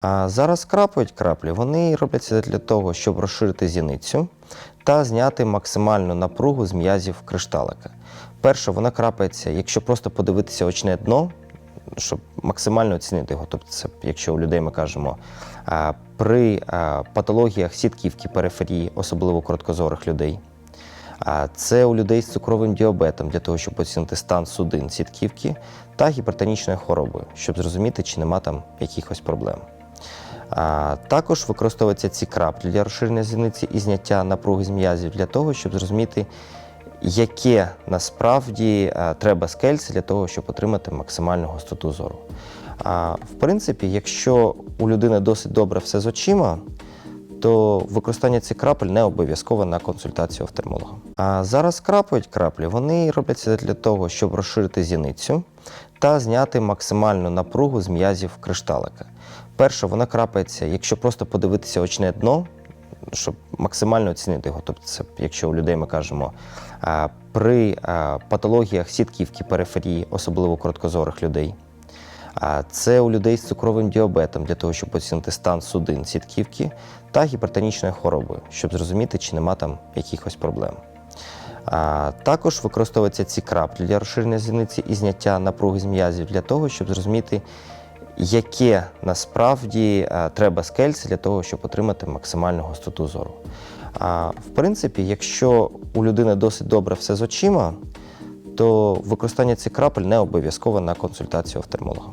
А зараз крапають краплі. Вони робляться для того, щоб розширити зіницю та зняти максимальну напругу з м'язів кришталика. Перше, вона крапається, якщо просто подивитися очне дно, щоб максимально оцінити його. Тобто, це якщо у людей ми кажемо при патологіях сітківки периферії, особливо короткозорих людей. А це у людей з цукровим діабетом для того, щоб оцінити стан судин сітківки та гіпертонічною хворобою, щоб зрозуміти, чи нема там якихось проблем. Також використовуються ці краплі для розширення зіниці і зняття напруги з м'язів для того, щоб зрозуміти, яке насправді треба скельце для того, щоб отримати максимальну густоту зору. В принципі, якщо у людини досить добре все з очима, то використання цих крапель не обов'язково на консультацію офтальмолога. А зараз крапають краплі. Вони робляться для того, щоб розширити зіницю та зняти максимальну напругу з м'язів кришталика. Перше, вона крапається, якщо просто подивитися очне дно, щоб максимально оцінити його. Тобто, це якщо у людей ми кажемо при патологіях сітківки периферії, особливо короткозорих людей. Це у людей з цукровим діабетом для того, щоб оцінити стан судин сітківки та гіпертонічною хворобою, щоб зрозуміти, чи нема там якихось проблем. А, також використовуються ці краплі для розширення зіниці і зняття напруги з м'язів для того, щоб зрозуміти, яке насправді треба скельце для того, щоб отримати максимальну густоту зору. А, в принципі, якщо у людини досить добре все з очима, то використання цих крапель не обов'язково на консультацію офтальмолога.